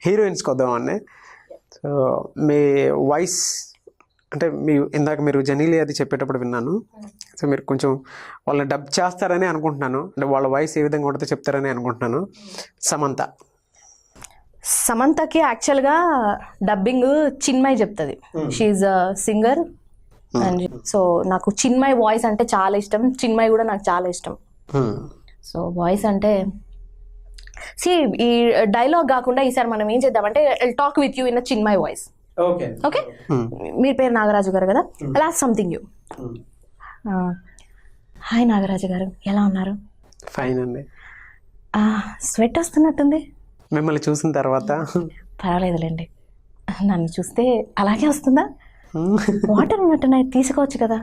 హీరోయిన్స్కి వద్దామండి so మీ voice అంటే మీ ఇందాక మీరు జనీలి అది చెప్పేటప్పుడు విన్నాను. సో మీరు కొంచెం వాళ్ళని డబ్ చేస్తారని అనుకుంటున్నాను. అంటే వాళ్ళ వాయిస్ ఏ విధంగా ఉంటుందో చెప్తారని అనుకుంటున్నాను. సమంత. సమంతకి యాక్చువల్గా డబ్బింగ్ చిన్మయ్ చెప్తుంది. షీఈ్ సింగర్ అండ్ సో నాకు చిన్మయ్ వాయిస్ అంటే చాలా ఇష్టం. చిన్మయ్ కూడా నాకు చాలా ఇష్టం. Hmm. సో వాయిస్ అంటే సి ఈ డైలాగ్ కాకుండా ఈసారి మనం ఏం చేద్దామంటే talk with you in Chinmay voice okay. Okay మీ పేరు నాగరాజు గారు కదా? అలా something you hi Nagaraju garu. ఎలా ఉన్నారు? ఫైన్ అండి. స్వెట్ వస్తున్నట్టుంది. మిమ్మల్ని చూసిన తర్వాత. పర్వాలేదులేండి. నన్ను చూస్తే అలాగే వస్తుందా? వాటర్ ఉన్నట్టున్నాయి తీసుకోవచ్చు కదా.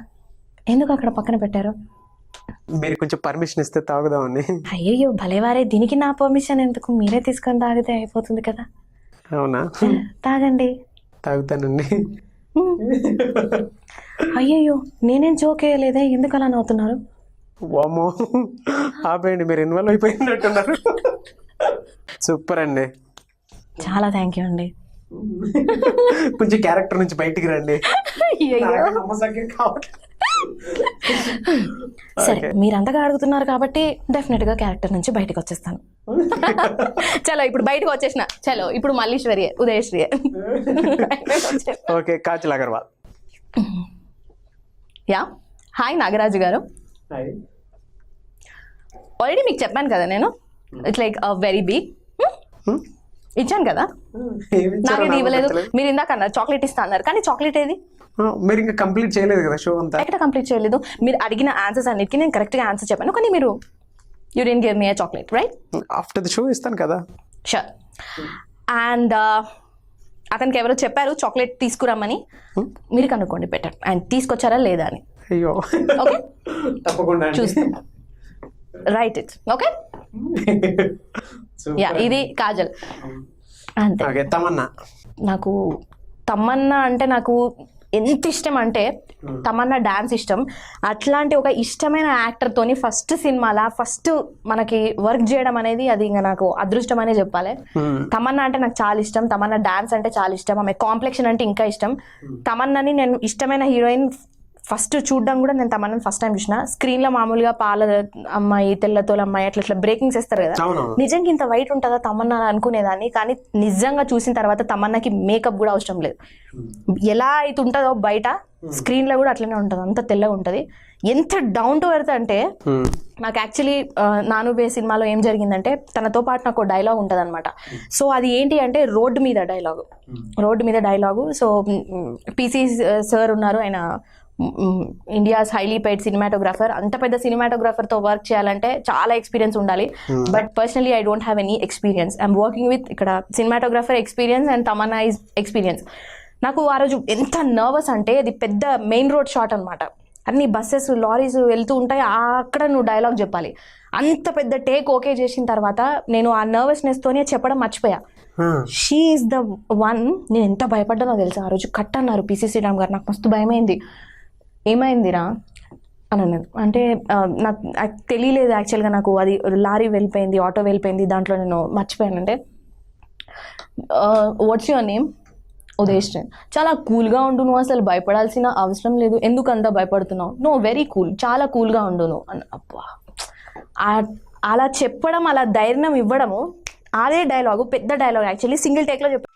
ఎందుకు అక్కడ పక్కన పెట్టారు? మీరు కొంచెం పర్మిషన్ ఇస్తే తాగుదామని. అయ్యయ్యో భలేవారే దీనికి నా పర్మిషన్ ఎందుకు? మీరే తీసుకొని తాగితే అయిపోతుంది కదా. అవునా? తాగండి. తాగుతానండి. అయ్యయ్యో నేనేం జోక్ వేయలేదే? ఎందుకు అలా నవ్వుతున్నారు? వామో ఆపేయండి మీరు ఇన్వాల్వ్ అయిపోయినట్టున్నారు. సూపర్ అండి. చాలా థ్యాంక్ యూ అండి. కొంచెం క్యారెక్టర్ నుంచి బయటికి రండి. కావట్లేదు. సరే మీరు అంతగా అడుగుతున్నారు కాబట్టి డెఫినెట్గా క్యారెక్టర్ నుంచి బయటకు వచ్చేస్తాను. చలో ఇప్పుడు బయటకు వచ్చేసిన. చలో ఇప్పుడు Malleswari Udayasri okay Kajal Agarwal. Yeah hi Nagaraju garu. Already మీకు చెప్పాను కదా నేను. ఇట్స్ లైక్ వెరీ బిగ్ ఇచ్చాను కదా? ఏమి ఇచ్చారో నాకేది నాకు ఇవ్వలేదు. మీరు ఇందాక అన్నారు చాక్లెట్ ఇస్తా అన్నారు. కానీ చాక్లెట్ ఏది? మీరు ఇంకా కంప్లీట్ చేయలేదు కదా షో అంతా? ఎక్కడ కంప్లీట్ చేయలేదు? మీరు అడిగిన ఆన్సర్స్ అన్నిటికీ నేను కరెక్ట్గా ఆన్సర్ చెప్పాను. కానీ మీరు you didn't give me chocolate right after the show ఇస్తాను కదా. షూర్ అండ్ uh, అతనికి ఎవరో చెప్పారు చాక్లెట్ తీసుకురమ్మని. మీరు కనుక్కోండి బెటర్ అండ్ తీసుకొచ్చారా లేదా అని. అయ్యో. ఓకే తప్పకుండా చూస్తాం. రైట్ ఇట్ ఓకే యా ఇది కాజల్. అంతే. తమన్నా. నాకు తమన్నా అంటే నాకు ఎంత ఇష్టం అంటే తమన్నా డాన్స్ ఇష్టం. అట్లాంటి ఒక ఇష్టమైన యాక్టర్తోని ఫస్ట్ సినిమాలా ఫస్ట్ మనకి వర్క్ చేయడం అనేది అది ఇంకా నాకు అదృష్టం అనే చెప్పాలి. Hmm. తమన్నా అంటే నాకు చాలా ఇష్టం. తమన్నా డాన్స్ అంటే చాలా ఇష్టం. ఆమె కాంప్లెక్షన్ అంటే ఇంకా ఇష్టం. తమన్నాని నేను ఇష్టమైన హీరోయిన్ ఫస్ట్ చూడడం కూడా నేను తమన్నాని ఫస్ట్ టైం చూసిన. స్క్రీన్లో మామూలుగా పాల అమ్మాయి తెల్లతోల అమ్మాయి అట్లా ఇట్లా బ్రేకింగ్స్ వేస్తారు కదా. నిజంగా ఇంత వైట్ ఉంటుందా తమన్నా అని అనుకునేదాన్ని. కానీ నిజంగా చూసిన తర్వాత తమన్నాకి మేకప్ కూడా అవసరం లేదు. ఎలా అయితే ఉంటుందో బయట స్క్రీన్లో కూడా అట్లనే ఉంటుంది. అంత తెల్లగా ఉంటుంది. ఎంత డౌన్ టు ఎర్త్ అంటే Hmm. నాకు యాక్చువల్లీ నానుబే సినిమాలో ఏం జరిగిందంటే తనతో పాటు నాకు డైలాగ్ ఉంటుంది అనమాట సో అది ఏంటి అంటే రోడ్డు మీద డైలాగు రోడ్డు మీద డైలాగు సో పీసీ సార్ ఉన్నారు. ఆయన ఇండియాస్ హైలీ పెయిడ్ సినిమాటోగ్రాఫర్ అంత పెద్ద cinematographer తో వర్క్ చేయాలంటే చాలా ఎక్స్పీరియన్స్ ఉండాలి. But personally I don't have any experience I'm working with ఇక్కడ cinematographer experience and Tamannaah is experience నాకు ఆ రోజు ఎంత నర్వస్ అంటే అది పెద్ద మెయిన్ రోడ్ షాట్ అనమాట అన్ని బస్సెస్ లారీస్ వెళ్తూ ఉంటాయి. అక్కడ నువ్వు డైలాగ్ చెప్పాలి. అంత పెద్ద టేక్ ఓకే చేసిన తర్వాత నేను ఆ nervousness తోనే చెప్పడం మర్చిపోయా. షీ ఈస్ ద వన్ నేను ఎంత భయపడ్డానో తెలుసా? ఆ రోజు కట్ అన్నారు పిసి శ్రీరామ్ గారు. నాకు మస్తు భయమైంది. ఏమైందిరా? అని అన్నది. అంటే నాకు తెలియలేదు యాక్చువల్గా నాకు అది లారీ వెళ్ళిపోయింది ఆటో వెళ్ళిపోయింది దాంట్లో నేను మర్చిపోయాను. అంటే వాట్స్ యువర్ నేమ్ ఉదేష్ చాలా కూల్గా ఉండు నువ్వు అసలు భయపడాల్సిన అవసరం లేదు. ఎందుకు అంత భయపడుతున్నావు? నో వెరీ కూల్ చాలా కూల్గా ఉండు నువ్వు. అన్న అబ్బా. అలా చెప్పడం అలా ధైర్యం ఇవ్వడము అదే డైలాగు పెద్ద డైలాగ్ యాక్చువల్లీ సింగిల్ టేక్లో చెప్పాను